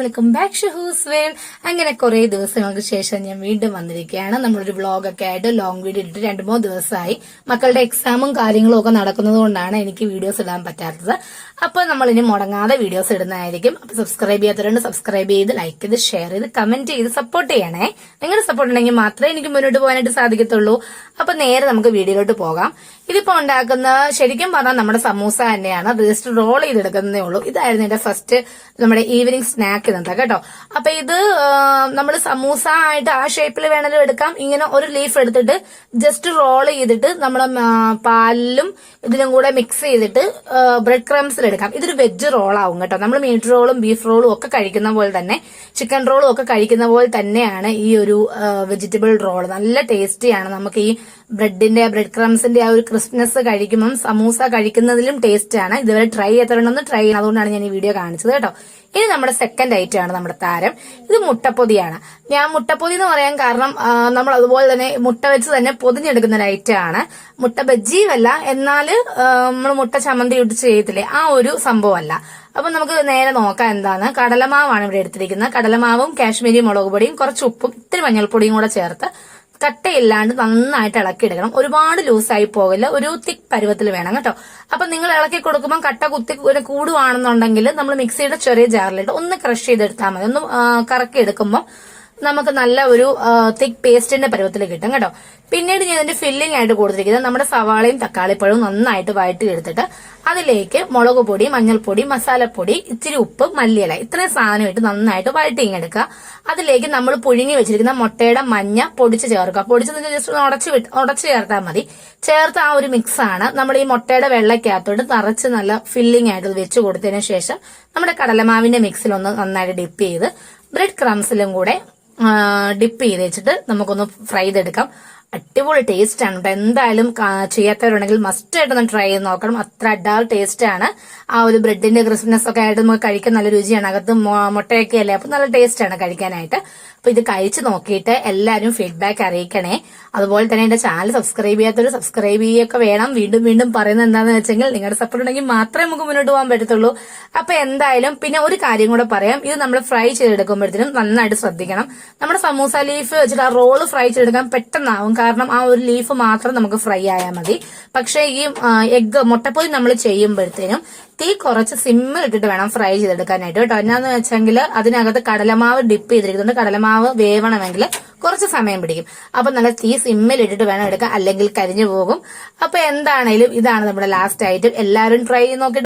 Welcome back ഷഹൂസ് വേൾ. അങ്ങനെ കുറെ ദിവസങ്ങൾക്ക് ശേഷം ഞാൻ വീണ്ടും വന്നിരിക്കുകയാണ്. നമ്മളൊരു വ്ളോഗൊക്കെ ആയിട്ട് ലോങ് വീഡിയോ ഇട്ടിട്ട് രണ്ട് മൂന്ന് ദിവസമായി. മക്കളുടെ എക്സാമും കാര്യങ്ങളും ഒക്കെ നടക്കുന്നത് കൊണ്ടാണ് എനിക്ക് വീഡിയോസ് ഇടാൻ പറ്റാത്തത്. അപ്പൊ നമ്മൾ ഇനി മുടങ്ങാതെ വീഡിയോസ് ഇടുന്നതായിരിക്കും. അപ്പൊ സബ്സ്ക്രൈബ് ചെയ്യാത്തവരുണ്ട് സബ്സ്ക്രൈബ് ചെയ്ത് ലൈക്ക് ചെയ്ത് ഷെയർ ചെയ്ത് കമന്റ് ചെയ്ത് സപ്പോർട്ട് ചെയ്യണേ. നിങ്ങളുടെ സപ്പോർട്ട് ഉണ്ടെങ്കിൽ മാത്രമേ എനിക്ക് മുന്നോട്ട് പോകാനായിട്ട് സാധിക്കത്തുള്ളൂ. അപ്പൊ നേരെ നമുക്ക് വീഡിയോയിലോട്ട് പോകാം. ഇതിപ്പോ ഉണ്ടാക്കുന്ന ശരിക്കും പറഞ്ഞാൽ നമ്മുടെ സമൂസ തന്നെയാണ്. ജസ്റ്റ് റോൾ ചെയ്തെടുക്കുന്നതേ ഉള്ളൂ. ഇതായിരുന്നു എന്റെ ഫസ്റ്റ് നമ്മുടെ ഈവനിങ് സ്നാക്ക് ഇതാ കേട്ടോ. അപ്പൊ ഇത് നമ്മൾ സമൂസ ആയിട്ട് ആ ഷേപ്പിൽ വേണമെങ്കിലും എടുക്കാം. ഇങ്ങനെ ഒരു ലീഫ് എടുത്തിട്ട് ജസ്റ്റ് റോൾ ചെയ്തിട്ട് നമ്മൾ പാലിലും ഇതിലും കൂടെ മിക്സ് ചെയ്തിട്ട് ബ്രെഡ് ക്രംസിൽ എടുക്കാം. ഇതൊരു വെജ് റോൾ ആവും കേട്ടോ. നമ്മൾ മീറ്റ് റോളും ബീഫ് റോളും ഒക്കെ കഴിക്കുന്ന പോലെ തന്നെ ചിക്കൻ റോളും ഒക്കെ കഴിക്കുന്ന പോലെ തന്നെയാണ് ഈ ഒരു വെജിറ്റബിൾ റോൾ നല്ല ടേസ്റ്റിയാണ് നമുക്ക് ഈ ബ്രെഡിന്റെ ബ്രെഡ് ക്രംസിന്റെ ആ ഒരു ക്രിസ്മസ് കഴിക്കുമ്പം സമൂസ കഴിക്കുന്നതിലും ടേസ്റ്റ് ആണ്. ഇതുവരെ ട്രൈ ചെയ്തിട്ടുണ്ടെന്ന് ട്രൈ ചെയ്യുന്നത് അതുകൊണ്ടാണ് ഞാൻ ഈ വീഡിയോ കാണിച്ചത് കേട്ടോ. ഇനി നമ്മുടെ സെക്കൻഡ് ഐറ്റം ആണ് നമ്മുടെ താരം. ഇത് മുട്ടപ്പൊതിയാണ്. ഞാൻ മുട്ടപ്പൊതി എന്ന് പറയാൻ കാരണം നമ്മൾ അതുപോലെ തന്നെ മുട്ട വെച്ച് തന്നെ പൊതിഞ്ഞെടുക്കുന്ന ഒരു ഐറ്റം ആണ്. മുട്ട ബജ്ജിയുമല്ല എന്നാൽ നമ്മൾ മുട്ട ചമ്മന്തി ഇട്ട് ചെയ്യത്തില്ലേ? ആ ഒരു സംഭവമല്ല. അപ്പൊ നമുക്ക് നേരെ നോക്കാം എന്താണ്. കടലമാവാണ് ഇവിടെ എടുത്തിരിക്കുന്നത്. കടലമാവും കാശ്മീരി മുളക് പൊടിയും കുറച്ച് ഉപ്പും ഇത്തിരി മഞ്ഞൾപ്പൊടിയും കൂടെ ചേർത്ത് കട്ടയില്ലാണ്ട് നന്നായിട്ട് ഇളക്കി എടുക്കണം ഒരുപാട് ലൂസായി പോകില്ല. ഒരു തിക്ക് പരുവത്തിൽ വേണം കേട്ടോ. അപ്പൊ നിങ്ങൾ ഇളക്കി കൊടുക്കുമ്പോൾ കട്ട കുത്തി കൂടുവാണെന്നുണ്ടെങ്കിൽ നമ്മൾ മിക്സിയുടെ ചെറിയ ജാറിലിട്ട് ഒന്ന് ക്രഷ് ചെയ്തെടുത്താൽ മതി. ഒന്ന് കറക്കി എടുക്കുമ്പോൾ നമുക്ക് നല്ല ഒരു തിക് പേസ്റ്റിന്റെ പരുവത്തിൽ കിട്ടും കേട്ടോ. പിന്നീട് ഞാൻ ഇതിന്റെ ഫില്ലിംഗ് ആയിട്ട് കൊടുത്തിരിക്കുന്നത് നമ്മുടെ സവാളയും തക്കാളിപ്പഴവും നന്നായിട്ട് വഴറ്റി എടുത്തിട്ട് അതിലേക്ക് മുളക് പൊടി മഞ്ഞൾപ്പൊടി മസാലപ്പൊടി ഇച്ചിരി ഉപ്പ് മല്ലിയില ഇത്രയും സാധനമായിട്ട് നന്നായിട്ട് വഴറ്റിങ്ങെടുക്കുക അതിലേക്ക് നമ്മൾ പുഴുങ്ങി വെച്ചിരിക്കുന്ന മുട്ടയുടെ മഞ്ഞ പൊടിച്ച് ചേർക്കുക. പൊടിച്ച് ജസ്റ്റ് ഉടച്ച് ഉടച്ച് ചേർത്താൽ മതി. ചേർത്ത് ആ ഒരു മിക്സ് ആണ്. നമ്മൾ ഈ മുട്ടയുടെ വെള്ളക്കകത്തോട്ട് നിറച്ച് നല്ല ഫില്ലിംഗ് ആയിട്ട് വെച്ച് കൊടുത്തതിന് ശേഷം നമ്മുടെ കടലമാവിന്റെ മിക്സിലൊന്ന് നന്നായിട്ട് ഡിപ്പ് ചെയ്ത് ബ്രെഡ് ക്രംസിലും കൂടെ ഡിപ്പ് ചെയ്ത് വെച്ചിട്ട് നമുക്കൊന്ന് ഫ്രൈ ചെയ്തെടുക്കാം. അടിപൊളി ടേസ്റ്റ് ആണ് കേട്ടോ എന്തായാലും ചെയ്യാത്തവരുണ്ടെങ്കിൽ മസ്റ്റ് ആയിട്ട് ഒന്ന് ട്രൈ ചെയ്ത് നോക്കണം. അത്ര അഡാൾ ടേസ്റ്റ് ആണ്. ആ ഒരു ബ്രെഡിന്റെ ക്രിസ്മസ് ഒക്കെ ആയിട്ട് നമുക്ക് കഴിക്കാൻ നല്ല രുചിയാണ്. അകത്ത് മുട്ടയൊക്കെ അല്ലേ? അപ്പൊ നല്ല ടേസ്റ്റ് ആണ് കഴിക്കാനായിട്ട്. അപ്പൊ ഇത് കഴിച്ച് നോക്കിയിട്ട് എല്ലാവരും ഫീഡ്ബാക്ക് അറിയിക്കണേ. അതുപോലെ തന്നെ എന്റെ ചാനൽ സബ്സ്ക്രൈബ് ചെയ്യാത്തവർ സബ്സ്ക്രൈബ് ചെയ്യൊക്കെ വേണം. വീണ്ടും വീണ്ടും പറയുന്നത് എന്താണെന്ന് വെച്ചെങ്കിൽ നിങ്ങളുടെ സപ്പോർട്ട് ഉണ്ടെങ്കിൽ മാത്രമേ നമുക്ക് മുന്നോട്ട് പോകാൻ പറ്റത്തുള്ളൂ. അപ്പൊ എന്തായാലും പിന്നെ ഒരു കാര്യം കൂടെ പറയാം. ഇത് നമ്മൾ ഫ്രൈ ചെയ്തെടുക്കുമ്പോഴത്തേനും നന്നായിട്ട് ശ്രദ്ധിക്കണം. നമ്മുടെ സമൂസ ലീഫ് വെച്ചിട്ട് ആ റോൾ ഫ്രൈ ചെയ്തെടുക്കാൻ പെട്ടെന്നാവും. കാരണം ആ ഒരു ലീഫ് മാത്രം നമുക്ക് ഫ്രൈ ആയാൽ മതി. പക്ഷേ ഈ എഗ്ഗ് മുട്ടപ്പൊതി നമ്മൾ ചെയ്യുമ്പോഴത്തേനും തീ കുറച്ച് സിമ്മിൽ ഇട്ടിട്ട് വേണം ഫ്രൈ ചെയ്തെടുക്കാനായിട്ട് കേട്ടോ. എന്നാന്ന് വെച്ചെങ്കിൽ അതിനകത്ത് കടലമാവ് ഡിപ്പ് ചെയ്തിരിക്കുന്നുണ്ട്. കടലമാവ് വേവണമെങ്കിൽ കുറച്ച് സമയം പിടിക്കും. അപ്പൊ നല്ല തീ സിമ്മിൽ ഇട്ടിട്ട് വേണം എടുക്കാൻ. അല്ലെങ്കിൽ കരിഞ്ഞു പോകും. അപ്പൊ എന്താണേലും ഇതാണ് നമ്മുടെ ലാസ്റ്റ് ഐറ്റം എല്ലാവരും ട്രൈ ചെയ്ത് നോക്കി